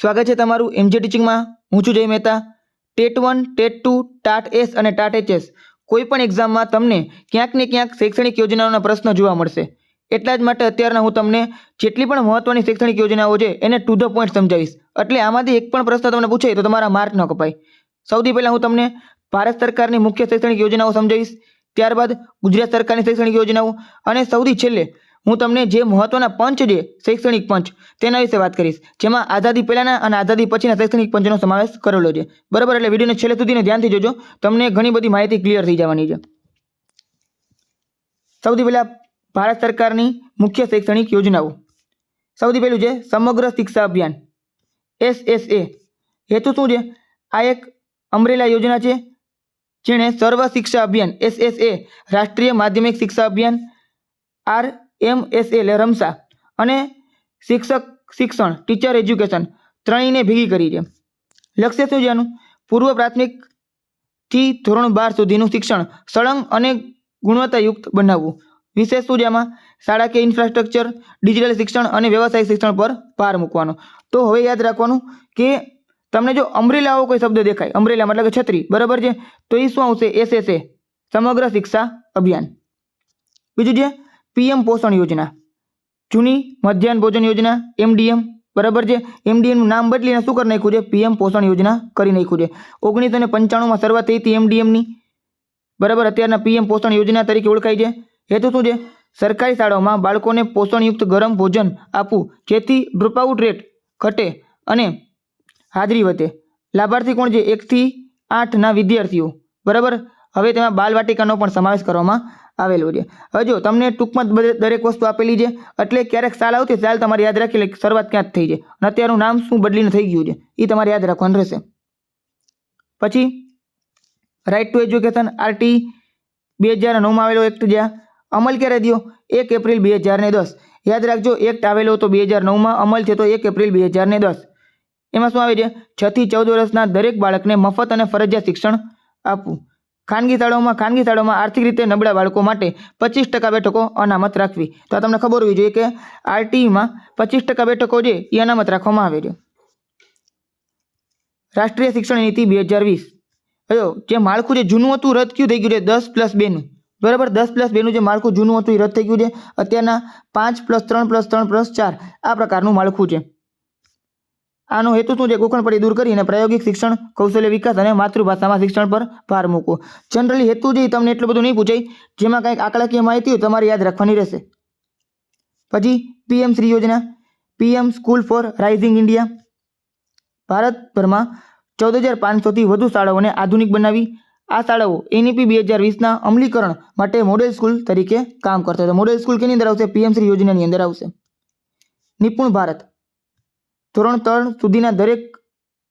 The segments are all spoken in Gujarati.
સ્વાગત છે તમારું એમજી ટીચિંગમાં હું છું Jay Mehta. TET one TET two TAT S અને ટાટ એચએસ કોઈ પણ એક્ઝામમાં તમને ક્યાંક ને ક્યાંક શૈક્ષણિક યોજનાઓના પ્રશ્નો જોવા મળશે. એટલા જ માટે અત્યારના હું તમને જેટલી પણ મહત્ત્વની શૈક્ષણિક યોજનાઓ છે એને ટુ ધ પોઈન્ટ સમજાવીશ. એટલે આમાંથી એક પણ પ્રશ્ન તમને પૂછાય તો તમારા માર્ક ન કપાય. સૌથી પહેલાં હું તમને ભારત સરકારની મુખ્ય શૈક્ષણિક યોજનાઓ સમજાવીશ. ત્યારબાદ ગુજરાત સરકારની શૈક્ષણિક યોજનાઓ. અને સૌથી છેલ્લે હું તમને જે મહત્વના પંચ છે શૈક્ષણિક પંચ તેના વિશે વાત કરીશ, જેમાં આઝાદી પહેલાંના અને આઝાદી પછીના શૈક્ષણિક પંચનો સમાવેશ કરેલો છે. બરાબર, એટલે વિડીયોને છેલ્લે સુધીને ધ્યાનથી જોજો. તમને ઘણી બધી માહિતી ક્લિયર થઈ જવાની છે. સૌથી પહેલાં ભારત સરકારની મુખ્ય શૈક્ષણિક યોજનાઓ. સૌથી પહેલું છે Samagra Shiksha Abhiyan. S S A. હેતુ શું છે? આ એક અમરેલા યોજના છે, જેણે સર્વ શિક્ષા અભિયાન એસએસએ રાષ્ટ્રીય માધ્યમિક Shiksha Abhiyan, R M S એટલે રમસા અને શિક્ષક, શિક્ષણ ટીચર એજ્યુકેશન ત્રણેયને ભેગી કરી છે. લક્ષ્ય શું છે એનું પૂર્વ પ્રાથમિકથી ધોરણ બાર સુધીનું શિક્ષણ સળંગ અને ગુણવત્તાયુક્ત બનાવવું. વિશેષ શું છે આમાં? શાળાકીય ઇન્ફ્રાસ્ટ્રક્ચર ડિજિટલ શિક્ષણ અને વ્યવસાયિક શિક્ષણ પર ભાર મૂકવાનો. તો હવે યાદ રાખવાનું કે તમને જો અમરેલાઓ કોઈ શબ્દ દેખાય, અમરેલા મતલબ કે છત્રી, બરાબર છે? તો એ શું આવશે? એસએસએ સમગ્ર શિક્ષા અભિયાન. બીજું છે પીએમ પોષણ યોજના. જૂની મધ્યાહન ભોજન યોજના, એમડીએમ, બરાબર છે? એમડીએમનું નામ બદલીને શું કરી નાખ્યું છે? પીએમ પોષણ યોજના કરી નાખ્યું છે. ઓગણીસો ને પંચાણુંમાં શરૂઆત થઈ હતી એમડીએમની. બરાબર? અત્યારના પીએમ પોષણ યોજના તરીકે ઓળખાય છે. હેતુ શું છે? સરકારી શાળાઓમાં બાળકોને પોષણયુક્ત ગરમ ભોજન આપવું, જેથી ડ્રોપઆઉટ રેટ ઘટે અને હાજરી વધે. લાભાર્થી કોણ છે? એકથી આઠના વિદ્યાર્થીઓ. બરાબર? હવે તેમાં બાલવાટિકાનો પણ સમાવેશ કરવામાં આવેલો છે. હવે તમને ટૂંકમાં દરેક વસ્તુ આપેલી છે, એટલે ક્યારેક સાલ આવતી સાલ તમારે યાદ રાખી લે શરૂઆત ક્યાં થઈ છે. અને અત્યારનું નામ શું બદલીને થઈ ગયું છે એ તમારે યાદ રાખવાનું રહેશે. પછી રાઇટ ટુ એજ્યુકેશન આરટી બે હજાર નવમાં આવેલો એક્ટ જ્યાં અમલ ક્યારે થયો? એક એપ્રિલ બે હજાર ને દસ. યાદ રાખજો એક્ટ આવેલો તો બે હજાર નવમાં અમલ થયો તો એક એપ્રિલ બે હજાર ને દસ. એમાં શું આવે છે? છથી ચૌદ વર્ષના દરેક બાળકને મફત અને ફરજિયાત શિક્ષણ આપવું. ખાનગી શાળાઓમાં ખાનગી શાળાઓમાં આર્થિક રીતે નબળા બાળકો માટે પચીસ ટકા બેઠકો અનામત રાખવી. તો આ તમને ખબર હોવી જોઈએ કે આરટીઈમાં પચીસ ટકા બેઠકો છે એ અનામત રાખવામાં આવે છે. રાષ્ટ્રીય શિક્ષણ નીતિ બે હજાર વીસ. હજો જે માળખું જે જૂનું હતું રદ ક્યું થઈ ગયું છે? દસ પ્લસ બેનું. બરાબર? દસ પ્લસ બેનું જે માળખું જૂનું હતું, એ રદ થઈ ગયું છે. અત્યારના પાંચ પ્લસ ત્રણ પ્લસ ત્રણ પ્લસ ચાર. આ પ્રકારનું માળખું છે. આનો હેતુ શું છે? ગોખણપટ્ટી દૂર કરીને પ્રાયોગિક શિક્ષણ, કૌશલ્ય વિકાસ અને માતૃભાષામાં શિક્ષણ પર ભાર મૂકવો. જનરલી હેતુ જે તમને એટલું બધું નહીં પૂછાય, જેમાં કંઈક આંકડાકીય માહિતી તમારે યાદ રાખવાની રહેશે. પછી પીએમ શ્રી યોજના, PM school for rising India. ભારતભરમાં ચૌદ હજાર પાંચસોથી વધુ શાળાઓને આધુનિક બનાવી. આ શાળાઓ એનઈપી બે હજાર વીસના અમલીકરણ માટે મોડેલ સ્કૂલ તરીકે કામ કરતો હતો. મોડેલ સ્કૂલ કેની અંદર આવશે? પીએમ શ્રી યોજનાની અંદર આવશે. નિપુણ ભારત. ધોરણ ત્રણ સુધીના દરેક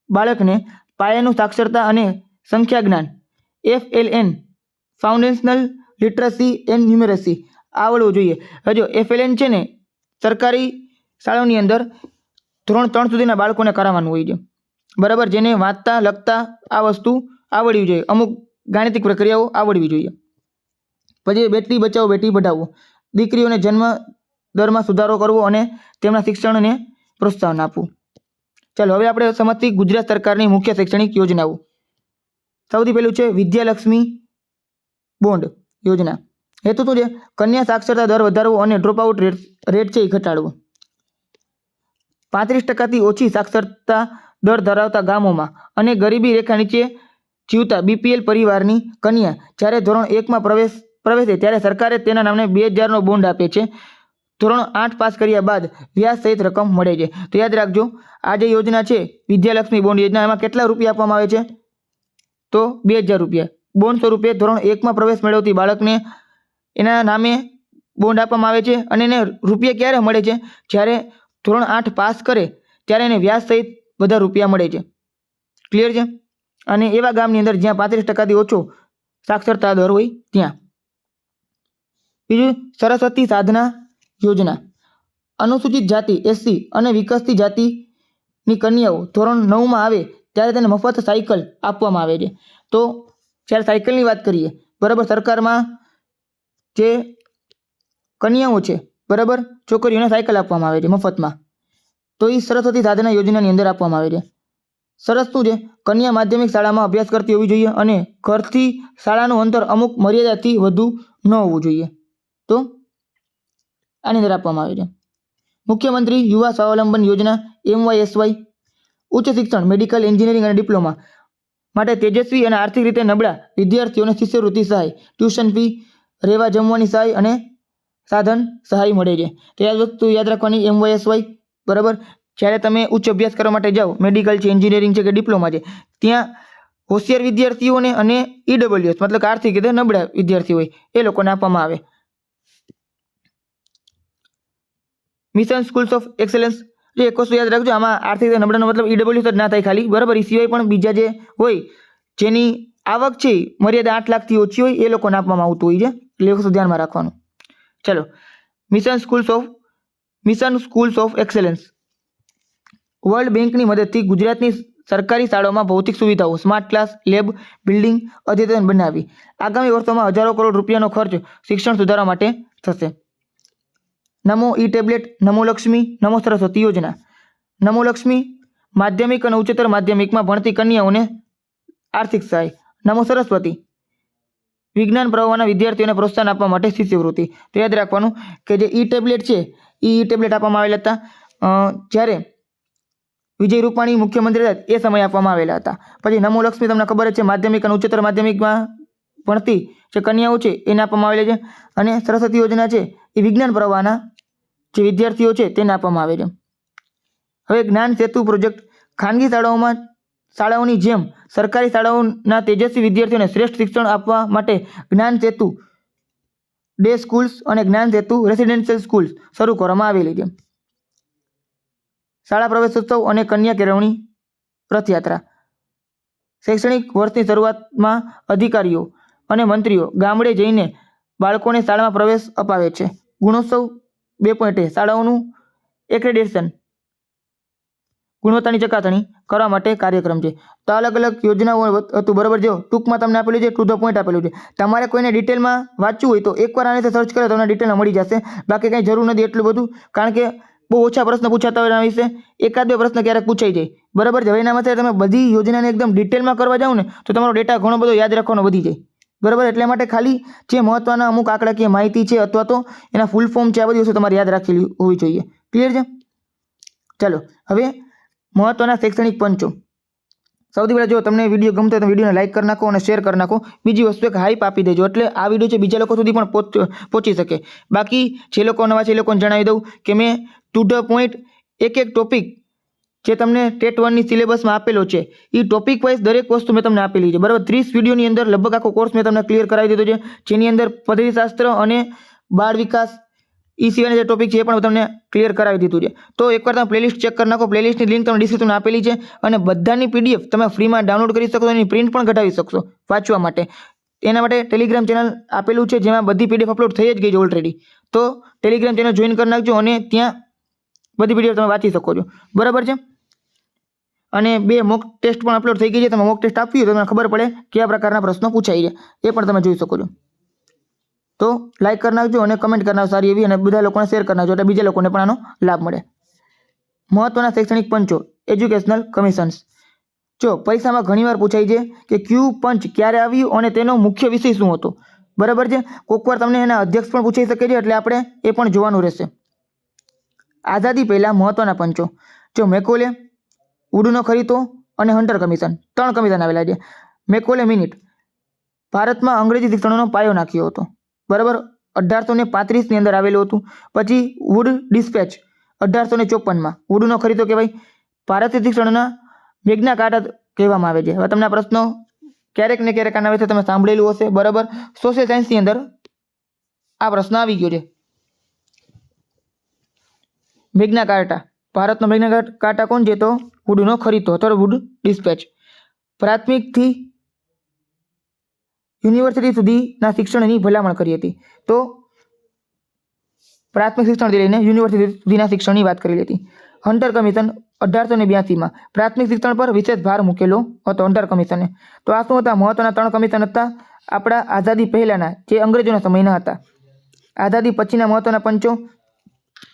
બાળકને પાયાનું સાક્ષરતા અને સંખ્યા જ્ઞાન F L N foundational literacy and numeracy આવડવું જોઈએ. હજુ એફ એલ એન છે ને, સરકારી શાળાઓની અંદર ધોરણ ત્રણ સુધીના બાળકોને કરાવવાનું હોય છે. બરાબર, જેને વાંચતા, લખતા આ વસ્તુ આવડવી જોઈએ. અમુક ગાણિતિક પ્રક્રિયાઓ આવડવી જોઈએ. પછી બેટી બચાવો બેટી પઢાવો. દીકરીઓને જન્મ દરમાં સુધારો કરવો અને તેમના શિક્ષણને પ્રોત્સાહન આપવું. ચાલો, હવે આપણે સમજતી ગુજરાત સરકારની મુખ્ય શૈક્ષણિક યોજનાઓ. સૌથી પહેલું છે વિદ્યાલક્ષ્મી બોન્ડ યોજના. હેતુ શું છે? કન્યા સાક્ષરતા દર વધારવો અને ડ્રોપઆઉટ રેટ રેટ છે એ ઘટાડવો. પાંત્રીસ ટકાથી ઓછી સાક્ષરતા દર ધરાવતા ગામોમાં અને ગરીબી રેખા નીચે જીવતા બીપીએલ પરિવારની કન્યા જ્યારે ધોરણ એકમાં પ્રવેશ, પ્રવેશે ત્યારે સરકારે તેના નામને બે હજારનો બોન્ડ આપે છે. ધોરણ આઠ પાસ કર્યા બાદ વ્યાજ સહિત રકમ મળે છે. તો યાદ રાખજો, આ જે યોજના છે, વિદ્યાલક્ષ્મી બોન્ડ યોજના, એમાં કેટલા રૂપિયા આપવામાં આવે છે? તો બે હજાર રૂપિયા. બોન્ડ સ્વરૂપે ધોરણ એકમાં પ્રવેશ મેળવતી બાળકને એના નામે બોન્ડ આપવામાં આવે છે અને એને રૂપિયા ક્યારે મળે છે? જ્યારે ધોરણ આઠ પાસ કરે, ત્યારે એને વ્યાજ સહિત બધા રૂપિયા મળે છે. ક્લિયર છે? અને એવા ગામની અંદર જ્યાં પાંત્રીસ ટકાથી ઓછો સાક્ષરતા દર હોય, ત્યાં. બીજું, સરસ્વતી સાધના યોજના. અનુસૂચિત જાતિ એસસી અને વિકસતી જાતિની કન્યાઓ ધોરણ નવમાં આવે ત્યારે તેને મફત સાયકલ આપવામાં આવે છે. તો જ્યારે સાયકલની વાત કરીએ, બરાબર સરકારમાં જે કન્યાઓ છે, બરાબર, છોકરીઓને સાયકલ આપવામાં આવે છે મફતમાં. તો એ સરસ્વતી સાધના યોજનાની અંદર આપવામાં આવે છે. સરસ શું છે? કન્યા માધ્યમિક શાળામાં અભ્યાસ કરતી હોવી જોઈએ અને ઘરથી શાળાનું અંતર અમુક મર્યાદાથી વધુ ન હોવું જોઈએ. તો આની અંદર આપવામાં આવે છે મુખ્યમંત્રી યુવા સ્વાવલંબન યોજના, એમવાયએસવાય, ઉચ્ચ શિક્ષણ, મેડિકલ એન્જિનિયરિંગ અને ડિપ્લોમા માટે તેજસ્વી અને આર્થિક રીતે નબળા વિદ્યાર્થીઓને શિષ્યવૃત્તિ સહાય, ટ્યુશન ફી, રહેવા જમવાની સહાય અને સાધન સહાય મળે છે. તો વસ્તુ યાદ રાખવાની, એમવાયએસવાય, બરાબર? જ્યારે તમે ઉચ્ચ અભ્યાસ કરવા માટે જાઓ, મેડિકલ છે, એન્જિનિયરિંગ છે કે ડિપ્લોમા છે, ત્યાં હોશિયાર વિદ્યાર્થીઓને અને ઈડબ્લ્યુએસ મતલબ આર્થિક રીતે નબળા વિદ્યાર્થી હોય, એ લોકોને આપવામાં આવે. મિશન સ્કૂલ્સ ઓફ એક્સેલન્સ જે એક વસ્તુ યાદ રાખજો, આમાં આર્થિક નબળાનો મતલબ ઈડબ્લ્યુએસ જ ના થાય ખાલી. બરાબર એ સિવાય પણ બીજા જે હોય, જેની આવક છે, મર્યાદા આઠ લાખથી ઓછી હોય, એ લોકોને આપવામાં આવતું હોય છે. એટલે વસ્તુ ધ્યાનમાં રાખવાનું. ચલો. Mission schools of mission schools of excellence world બેંકની મદદથી ગુજરાતની સરકારી શાળાઓમાં ભૌતિક સુવિધાઓ સ્માર્ટ ક્લાસ લેબ બિલ્ડિંગ અદ્યતન બનાવી. આગામી વર્ષોમાં હજારો કરોડ રૂપિયાનો ખર્ચ શિક્ષણ સુધારવા માટે થશે. નમો ઈ ટેબ્લેટ, નમો લક્ષ્મી, નમો સરસ્વતી યોજના. નમો લક્ષ્મી, માધ્યમિક અને ઉચ્ચતર માધ્યમિકમાં ભણતી કન્યાઓને આર્થિક સહાય. નમો સરસ્વતી, વિજ્ઞાન પ્રવાહના વિદ્યાર્થીઓને પ્રોત્સાહન આપવા માટે શિષ્યવૃત્તિ. તો યાદ રાખવાનું કે જે ઈ ટેબ્લેટ છે એ ઈ ટેબ્લેટ આપવામાં આવેલા હતા. જ્યારે વિજય રૂપાણી મુખ્યમંત્રી હતા, એ સમયે આપવામાં આવેલા હતા. પછી નમો લક્ષ્મી તમને ખબર જ છે, માધ્યમિક અને ઉચ્ચતર માધ્યમિકમાં ભણતી જે કન્યાઓ છે, એને આપવામાં આવેલી છે. અને સરસ્વતી યોજના છે, એ વિજ્ઞાન પ્રવાહના જે વિદ્યાર્થીઓ છે તેને આપવામાં આવે છે. હવે જ્ઞાન સેતુ પ્રોજેક્ટ ખાનગી શાળાઓમાં શાળાઓની જેમ સરકારી શાળાઓના તેજસ્વી વિદ્યાર્થીઓને શ્રેષ્ઠ શિક્ષણ આપવા માટે જ્ઞાન સેતુ ડે સ્કૂલ્સ અને જ્ઞાન સેતુ રેસિડેન્શિયલ સ્કૂલ્સ શરૂ કરવામાં આવેલી છે. શાળા પ્રવેશોત્સવ અને કન્યા કેળવણી રથયાત્રા. શૈક્ષણિક વર્ષની શરૂઆતમાં અધિકારીઓ અને મંત્રીઓ ગામડે જઈને બાળકોને શાળામાં પ્રવેશ અપાવે છે. ગુણોત્સવ બે પોઈન્ટ શાળાઓનું એક્રેડેશન ગુણવત્તાની ચકાસણી કરવા માટે કાર્યક્રમ છે. તો અલગ અલગ યોજનાઓ હતું, બરાબર જો ટૂંકમાં તમને આપેલું છે ટુ ધ પોઈન્ટ આપેલું છે. તમારે કોઈને ડિટેલમાં વાંચવું હોય તો એકવાર આની સર્ચ કરે, તમને ડિટેલમાં મળી જશે. બાકી કંઈ જરૂર નથી એટલું બધું, કારણ કે બહુ ઓછા પ્રશ્ન પૂછાતા હોય એના વિશે એકાદ બે પ્રશ્ન ક્યારેક પૂછાઈ જાય. બરાબર છે? હવે એના માટે તમે બધી યોજનાને એકદમ ડિટેલમાં કરવા જાઓ ને, તો તમારો ડેટા ઘણો બધો યાદ રાખવાનો વધી જાય. બરાબર? એટલા માટે ખાલી જે મહત્વના અમુક આંકડાકીય માહિતી છે અથવા તો એના ફૂલ ફોર્મ છે આ બધી વસ્તુ તમારે યાદ રાખેલી હોવી જોઈએ. ક્લિયર છે? ચાલો, હવે મહત્વના શૈક્ષણિક પંચો. સૌથી પહેલાં જો તમને વીડિયો ગમતો હોય તો વિડીયોને લાઇક કરી નાખો અને શેર કરી નાખો. બીજી વસ્તુ એક હાઈપ આપી દેજો. એટલે આ વીડિયો છે બીજા લોકો સુધી પણ પહોંચી શકે. બાકી જે લોકો નવા છે એ લોકોને જણાવી દઉં કે મેં ટુ ધ પોઈન્ટ એક એક ટોપિક જે તમને ટેટ વનની સિલેબસમાં આપેલો છે. એ ટોપિક વાઇઝ દરેક વસ્તુ મેં તમને આપેલી છે. બરાબર? ત્રીસ વિડીયોની અંદર લગભગ આખો કોર્સ મેં તમને ક્લિયર કરાવી દીધો છે. જેની અંદર પદ્ધતિશાસ્ત્ર અને બાળ વિકાસ એ સિવાયના જે ટોપિક છે એ પણ તમને ક્લિયર કરાવી દીધું છે. તો એકવાર તમે પ્લેલિસ્ટ ચેક કરી નાખો. પ્લેલિસ્ટની લિંક તમને ડિસ્ક્રિપ્શનમાં આપેલી છે. અને બધાની પીડીએફ તમે ફ્રીમાં ડાઉનલોડ કરી શકો એની પ્રિન્ટ પણ કઢાવી શકશો વાંચવા માટે. એના માટે ટેલિગ્રામ ચેનલ આપેલું છે, જેમાં બધી પીડીએફ અપલોડ થઈ જ ગઈ છે ઓલરેડી તો ટેલિગ્રામ ચેનલ જોઈન કરી નાખજો અને ત્યાં બધી પીડીએફ તમે વાંચી શકો છો. બરાબર છે? અને બે મોક ટેસ્ટ પણ અપલોડ થઈ ગઈ છે. તમે મોક ટેસ્ટ આપવી તો તમને ખબર પડે કયા પ્રકારના પ્રશ્નો પૂછાય છે. એ પણ તમે જોઈ શકો છો. તો લાઈક કરી નાખજો અને કમેન્ટ કરી નાખજો સારી એવી અને બધા લોકોને શેર કરી નાખજો એટલે બીજા લોકોને પણ આનો લાભ મળે. મહત્વના શૈક્ષણિક પંચો. એજ્યુકેશનલ કમિશન્સ જો પરીક્ષામાં ઘણીવાર પૂછાય છે કે ક્યુ પંચ ક્યારે આવ્યું અને તેનો મુખ્ય વિષય શું હતો? બરાબર છે? કોકવાર તમને એના અધ્યક્ષ પણ પૂછાઈ શકે છે એટલે આપણે એ પણ જોવાનું રહેશે. આઝાદી પહેલાં મહત્વના પંચો. જો મેકોલે ઉડનો ખરીદો અને હન્ટર કમિશન ત્રણ કમિશન આવેલા છે. Macaulay minute. ભારતમાં અંગ્રેજી શિક્ષણનો પાયો નાખ્યો હતો. બરાબર? અઢારસો ને પાંત્રીસની અંદર આવેલું હતું. પછી વુડ ડિસ્પેચ અઢારસો ને ચોપનમાં. વુડનો ખરીદો કહેવાય? ભારતીય શિક્ષણના મેઘના કાર્ટા કહેવામાં આવે છે. હવે તમને આ પ્રશ્નો ક્યારેક ને ક્યારેક આના વિશે તમે સાંભળેલું હશે. બરાબર? સોશિયલ સાયન્સની અંદર આ પ્રશ્ન આવી ગયો છે. મેઘના કાર્ટા ભારતનો મેઘના કાંટા કોણ છે તો વુડનો ખરીદો અથવા વુડ ડિસ્પેચ. પ્રાથમિકથી યુનિવર્સિટી સુધીના શિક્ષણની ભલામણ કરી હતી. તો પ્રાથમિક શિક્ષણથી લઈને યુનિવર્સિટી સુધીના શિક્ષણની વાત કરી હતી. હન્ટર કમિશન અઢારસો ને બ્યાસીમાં પ્રાથમિક શિક્ષણ પર વિશેષ ભાર મૂકેલો હતો હન્ટર કમિશને. તો આ શું હતા? મહત્વના ત્રણ કમિશન હતા. આપણા આઝાદી પહેલાંના, જે અંગ્રેજોના સમયના હતા. આઝાદી પછીના મહત્વના પંચો,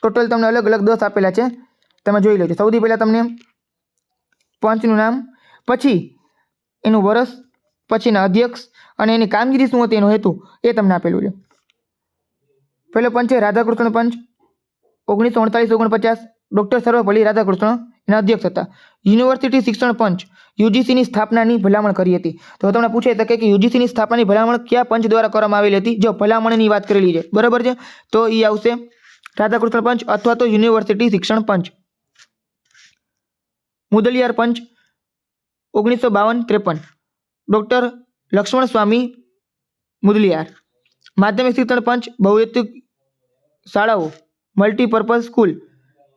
ટોટલ તમને અલગ અલગ દસ આપેલા છે. તમે જોઈ લેજો. સૌથી પહેલાં તમને પંચનું નામ, પછી એનું વર્ષ પછીના અધ્યક્ષ અને એની કામગીરી શું હતી, એનો હેતુ એ તમને આપેલું છે. પહેલો પંચ છે રાધાકૃષ્ણ પંચ, ઓગણીસો અડતાલીસ, ઓગણપચાસ. ડૉક્ટર સર્વપલ્લી રાધાકૃષ્ણ એના અધ્યક્ષ હતા. યુનિવર્સિટી શિક્ષણ પંચ, યુજીસીની સ્થાપનાની ભલામણ કરી હતી. તો તમને પૂછાઈ શકે કે યુજીસીની સ્થાપનાની ભલામણ કયા પંચ દ્વારા કરવામાં આવેલી હતી? જો ભલામણની વાત કરેલી છે. બરાબર છે? તો એ આવશે રાધાકૃષ્ણ પંચ અથવા તો યુનિવર્સિટી શિક્ષણ પંચ. મુદલિયાર પંચ, ઓગણીસો બાવન ત્રેપન. ડૉક્ટર લક્ષ્મણ સ્વામી મુદલિયાર. માધ્યમિક શિક્ષણ પંચ બહુહેતુક શાળાઓ મલ્ટીપર્પઝ સ્કૂલ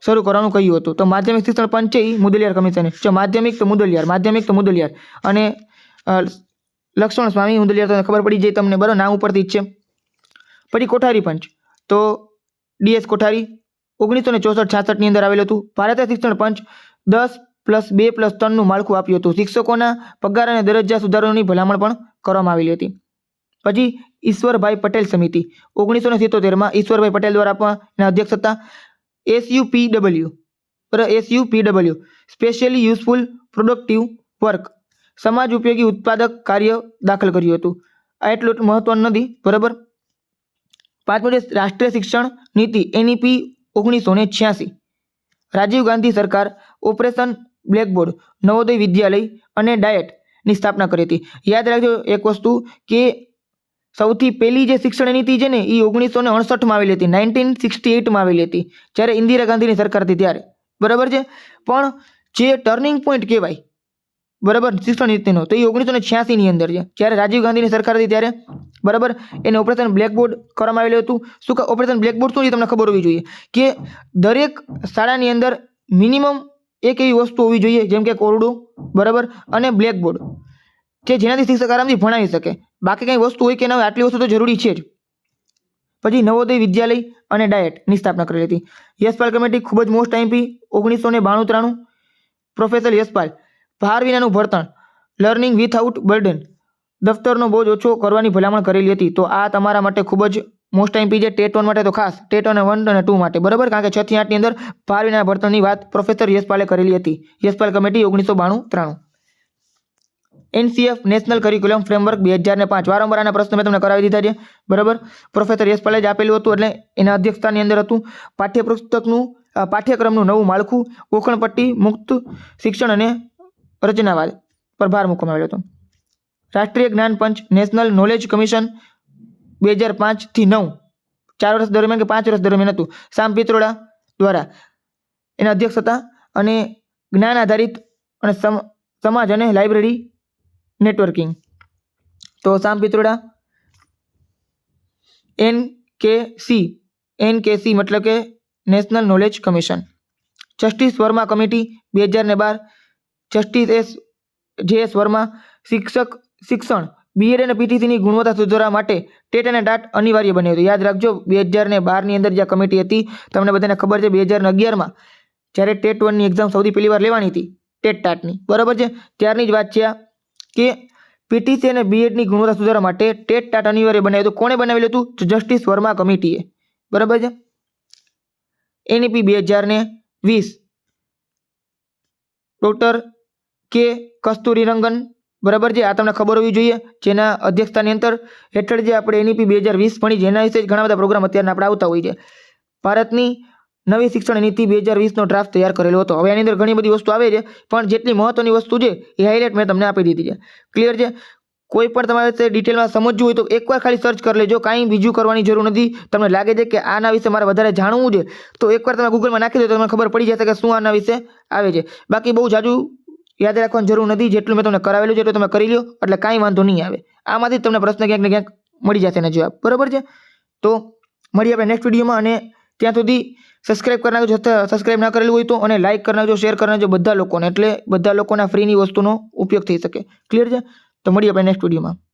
શરૂ કરવાનું કહ્યું હતું. તો માધ્યમિક શિક્ષણ પંચ એ મુદલિયાર કમિશને. જો માધ્યમિક તો મુદલિયાર, માધ્યમિક તો મુદલિયાર. અને લક્ષ્મણ સ્વામી મુદલિયાર તમને ખબર પડી જાય તમને બરો નામ ઉપરથી જ છે. પછી કોઠારી પંચ. તો ડીએસ કોઠારી ઓગણીસો ને ચોસઠ છાસઠની અંદર આવેલું હતું. ભારતીય શિક્ષણ પંચ દસ પ્લસ બે પ્લસ ત્રણનું માળખું આપ્યું હતું. શિક્ષકોના પગાર અને દરજ્જા સુધારોની ભલામણ પણ કરવામાં આવેલી હતી. પછી ઈશ્વરભાઈ પટેલ સમિતિ. ઓગણીસો ને સિત્તોતેરમાં ઈશ્વરભાઈ પટેલ દ્વારા પણ એના અધ્યક્ષ હતા. એસયુપીડબલ્યુ બરાબર SUPW specially useful productive work. સમાજ ઉપયોગી ઉત્પાદક કાર્ય દાખલ કર્યું હતું. આ એટલું મહત્વનું નથી, બરાબર? પાંચમું રાષ્ટ્રીય શિક્ષણ નીતિ, એનઈપી ઓગણીસો ને છ્યાસી. રાજીવ ગાંધી સરકાર ઓપરેશન બ્લેકબોર્ડ નવોદય વિદ્યાલય અને ડાયટની સ્થાપના કરી હતી. યાદ રાખજો એક વસ્તુ કે સૌથી પહેલી જે શિક્ષણ નીતિ છે ને, એ ઓગણીસો ને અડસઠમાં આવેલી હતી. નાઇન્ટીન સિક્સટી એઇટમાં આવેલી હતી, જ્યારે ઇન્દિરા ગાંધીની સરકાર હતી ત્યારે. બરાબર છે? પણ જે ટર્નિંગ પોઈન્ટ કહેવાય, બરાબર, શિક્ષણ નીતિનો, તો એ ઓગણીસો ને છ્યાસીની અંદર છે. જ્યારે રાજીવ ગાંધીની સરકાર હતી ત્યારે, બરાબર, એને ઓપરેશન બ્લેકબોર્ડ કરવામાં આવેલું હતું. શું ઓપરેશન બ્લેકબોર્ડ શું તમને ખબર હોવી જોઈએ? કે દરેક શાળાની અંદર મિનિમમ એક એવી વસ્તુ હોવી જોઈએ? જેમ કે કોરડું, બરાબર? અને બ્લેકબોર્ડ કે જેનાથી શિક્ષક આરામથી ભણાવી શકે. બાકી કંઈ વસ્તુ હોય કે ના આટલી વસ્તુ તો જરૂરી છે જ. પછી નવોદય વિદ્યાલય અને ડાયટની સ્થાપના કરેલી હતી. યશપાલ કમિટી ખૂબ જ મોસ્ટ આઈમ્પી ઓગણીસો ને બાણું ત્રાણું. પ્રોફેસર યશપાલ, ભાર વિનાનું ભણતર લર્નિંગ વિથઆઉટ બર્ડન દફતરનો બોજ ઓછો કરવાની ભલામણ કરેલી હતી. તો આ તમારા માટે ખૂબ જ મોસ્ટ આઈમ્પી છે ટેટ વન માટે તો ખાસ ટેટ અને વન અને ટુ માટે, બરાબર? કારણ કે છ આઠની અંદર ભાર વિના વાત પ્રોફેસર યશપાલે કરેલી હતી. યશપાલ કમિટી ઓગણીસો બાણું ત્રાણું. એનસીએફ નેશનલ કરિક્યુલમ ફ્રેમવર્ક બે હજાર ને પાંચ. વારંવાર આના પ્રશ્ન મેં તમને કરાવી દીધા છે, બરાબર? પ્રોફેસર યશપાલે જ આપેલું હતું એટલે એના અધ્યક્ષતાની અંદર હતું. પાઠ્યપુસ્તકનું પાઠ્યક્રમનું નવું માળખું ઓખણપટ્ટી મુક્ત શિક્ષણ અને રચનાવાદ પર ભાર મૂકવામાં આવ્યો હતો. રાષ્ટ્રીય જ્ઞાન પંચ નેશનલ નોલેજ કમિશન બે હજાર પાંચથી નવ. ચાર વર્ષ દરમિયાન કે પાંચ વર્ષ દરમિયાન હતું. સામ પિત્રોડા દ્વારા એના અધ્યક્ષ હતા અને જ્ઞાન આધારિત અને સમાજ અને લાઇબ્રેરી નેટવર્કિંગ. તો Sam Pitroda, N K C, N K C મતલબ કે national knowledge commission. Justice Verma committee બે હજાર ને બાર. Justice S, J S Verma, શિક્ષક, શિક્ષણ બીએડ અને પીટીસીની ગુણવત્તા સુધારવા માટે ટેટ અને ડાટ અનિવાર્ય બન્યું હતું. યાદ રાખજો, બે હજાર ને બારની અંદર જે કમિટી હતી, તમને બધાને ખબર છે બે હજાર અગિયારમાં જ્યારે ટેટ વનની એક્ઝામ સૌથી પહેલી વાર લેવાની હતી, ટેટ ટાટની બરાબર છે? ત્યારની જ વાત છે કે પીટીસી અને બીએડની ગુણવત્તા સુધારવા માટે ટેટ ટાટ અનિવાર્ય બનાવ્યું હતું. કોણે બનાવેલું હતું? જસ્ટિસ વર્મા કમિટીએ. બરાબર છે? એનઈપી બે હજારને વીસ. ડૉક્ટર કે કસ્તુરીરંગન બરાબર છે? આ તમને ખબર હોવી જોઈએ. જેના અધ્યક્ષતાની અંતર હેઠળ જે આપણે એનઈપી બે હજાર વીસ ભણી, જેના વિશે જ ઘણા બધા પ્રોગ્રામ અત્યારના આપણે આવતા હોય છે. ભારતની નવી શિક્ષણ નીતિ બે હજાર વીસનો ડ્રાફ્ટ તૈયાર કરેલો હતો. હવે એની અંદર ઘણી બધી વસ્તુ આવે છે, પણ જેટલી મહત્વની વસ્તુ છે, એ હાઇલાઇટ મેં તમને આપી દીધી છે. ક્લિયર છે? કોઈ પણ તમારે તે ડિટેલમાં સમજવું હોય તો એકવાર ખાલી સર્ચ કરી લેજો. કાંઈ બીજું કરવાની જરૂર નથી. તમને લાગે છે કે આના વિશે મારે વધારે જાણવું છે, તો એકવાર તમે ગૂગલમાં નાખી દો તમને ખબર પડી જશે કે શું આના વિશે આવે છે. બાકી બહુ જાજુ યાદ રાખવાની જરૂર નથી. જેટલું મેં તમને કરાવેલું છે એટલું તમે કરી લો એટલે કાંઈ વાંધો નહીં આવે. આમાંથી તમને પ્રશ્ન ક્યાંક ને ક્યાંક મળી જશે એના જવાબ. બરાબર છે? તો મળીએ આપણે નેક્સ્ટ વિડીયોમાં અને ત્યાં સુધી સબસ્ક્રાઇબ કરી નાખજો. સબસ્ક્રાઇબ ના કરેલું હોય તો અને લાઇક કરી નાખજો શેર કરી નાખજો બધા લોકોને. એટલે બધા લોકોના ફ્રીની વસ્તુનો ઉપયોગ થઈ શકે. ક્લિયર છે? તો મળીએ આપણે નેક્સ્ટ વિડીયોમાં